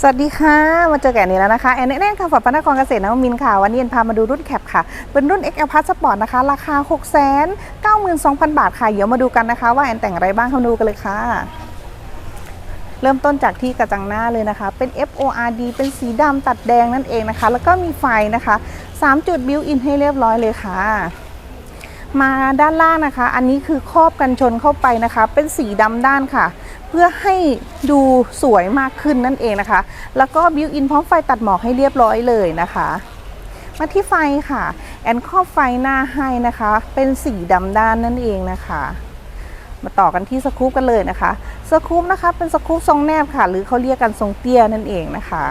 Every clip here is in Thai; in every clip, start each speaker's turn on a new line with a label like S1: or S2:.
S1: สวัสดีค่ะ มาเจอกันอีกแล้วนะคะ แอนแน่นค่ะฝับพระนครเกษตรนวมินค่ะ วันนี้แอนพามาดูรุ่นแคปค่ะ เป็นรุ่น XL Plus Sport นะคะ ราคา 6 9 2 0 0 0 บาทค่ะ เดี๋ยวมาดูกันนะคะ ว่าแอนแต่งอะไรบ้างเข้ามาดูกันเลยค่ะ เริ่มต้นจากที่กระจังหน้าเลยนะคะ เป็น FORD เป็นสีดำตัดแดงนั่นเองนะคะ แล้วก็มีไฟนะคะ 3 จุดบิวอินให้เรียบร้อยเลยค่ะมาด้านล่างนะคะ อันนี้คือครอบกันชนเข้าไปนะคะ เป็นสีดำด้านค่ะ เพื่อให้ดูสวยมากขึ้นนั่นเองนะคะ แล้วก็บิวอินพร้อมไฟตัดหมอกให้เรียบร้อยเลยนะคะ มาที่ไฟค่ะ แอนครอบไฟหน้าให้นะคะ เป็นสีดำด้านนั่นเองนะคะ มาต่อกันที่สกู๊ปกันเลยนะคะ สกู๊ปนะคะเป็นสกู๊ปทรงแนบค่ะ หรือเขาเรียกกันทรงเตี้ยนั่นเองนะคะ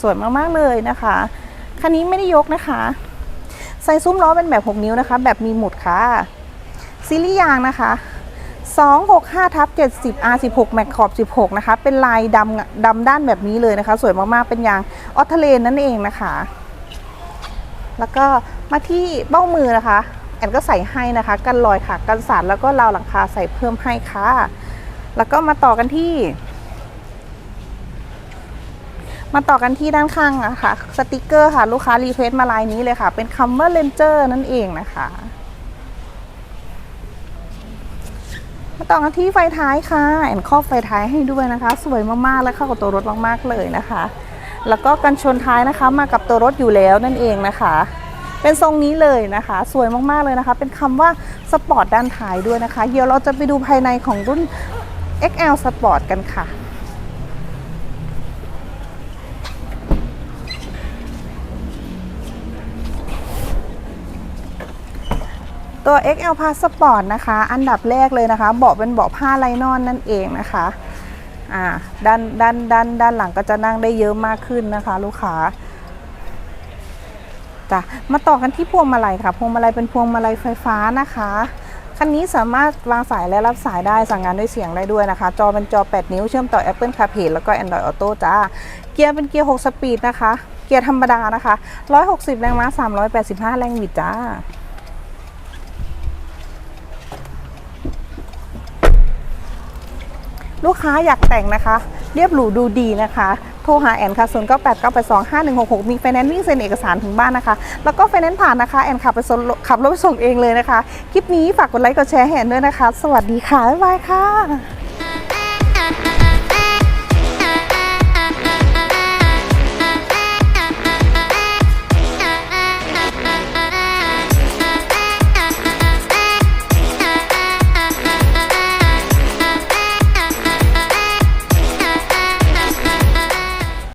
S1: สวยมากๆเลยนะคะ คันนี้ไม่ได้ยกนะคะใส่ซุ้มล้อเป็นแบบ 6 นิ้วนะคะ แบบมีหมุดค่ะซีรีส์ยางนะคะ 265ทับ70 R16 แม็กขอบ 16 นะคะ เป็นลายดำดำด้านแบบนี้เลยนะคะ สวยมากๆ เป็นยางออทเลนนั่นเองนะคะ แล้วก็มาที่เบ้ามือนะคะ แอนก็ใส่ให้นะคะ กันรอยค่ะ กันสาดแล้วก็ราวหลังคาใส่เพิ่มให้ค่ะ แล้วก็มาต่อกันที่ มาต่อกันที่ด้านข้างอะค่ะ สติกเกอร์ค่ะ ลูกค้ารีเควสต์มาลายนี้เลยค่ะ เป็นคำว่าเลนเจอร์นั่นเองนะคะ มาต่อกันที่ไฟท้ายค่ะ แอนครอบไฟท้ายให้ด้วยนะคะ สวยมากๆและเข้ากับตัวรถมากๆเลยนะคะ แล้วก็กันชนท้ายนะคะมากับตัวรถอยู่แล้วนั่นเองนะคะ เป็นทรงนี้เลยนะคะ สวยมากๆเลยนะคะ เป็นคำว่าสปอร์ตด้านท้ายด้วยนะคะ เดี๋ยวเราจะไปดูภายในของรุ่น XL Sport กันค่ะ ตัว XL Passport นะคะ อันดับแรกเลยนะคะ เบาะเป็นเบาะผ้าไลนอนนั่นเองนะคะอ่าด้านด้านด้านด้านหลังก็จะนั่งได้เยอะมากขึ้นนะคะ ลูกค้าจ้ะมาต่อกันที่พวงมาลัยค่ะ พวงมาลัยเป็นพวงมาลัยไฟฟ้านะคะคันนี้สามารถวางสายและรับสายได้สั่งงานด้วยเสียงได้ด้วยนะคะ จอเป็นจอ 8 นิ้วเชื่อมต่อ Apple CarPlay แล้วก็ Android Auto จ้า เกียร์เป็นเกียร์ 6 สปีดนะคะ เกียร์ธรรมดานะคะ 160 แรงม้า 385 แรงบิดจ้า ลูกค้าอยากแต่งนะคะ เรียบหรูดูดีนะคะ โทรหาแอนค่ะ0 9 8 9 8 2 5 1 6 6มีไฟแนนซ์วิ่งเซ็นเอกสารถึงบ้านนะคะ แล้วก็ไฟแนนซ์ผ่านนะคะแอนขับไปส่งขับรถไปส่งเองเลยนะคะ คลิปนี้ฝากกดไลค์กดแชร์แอนด้วยนะคะ สวัสดีค่ะ บ๊ายบายค่ะ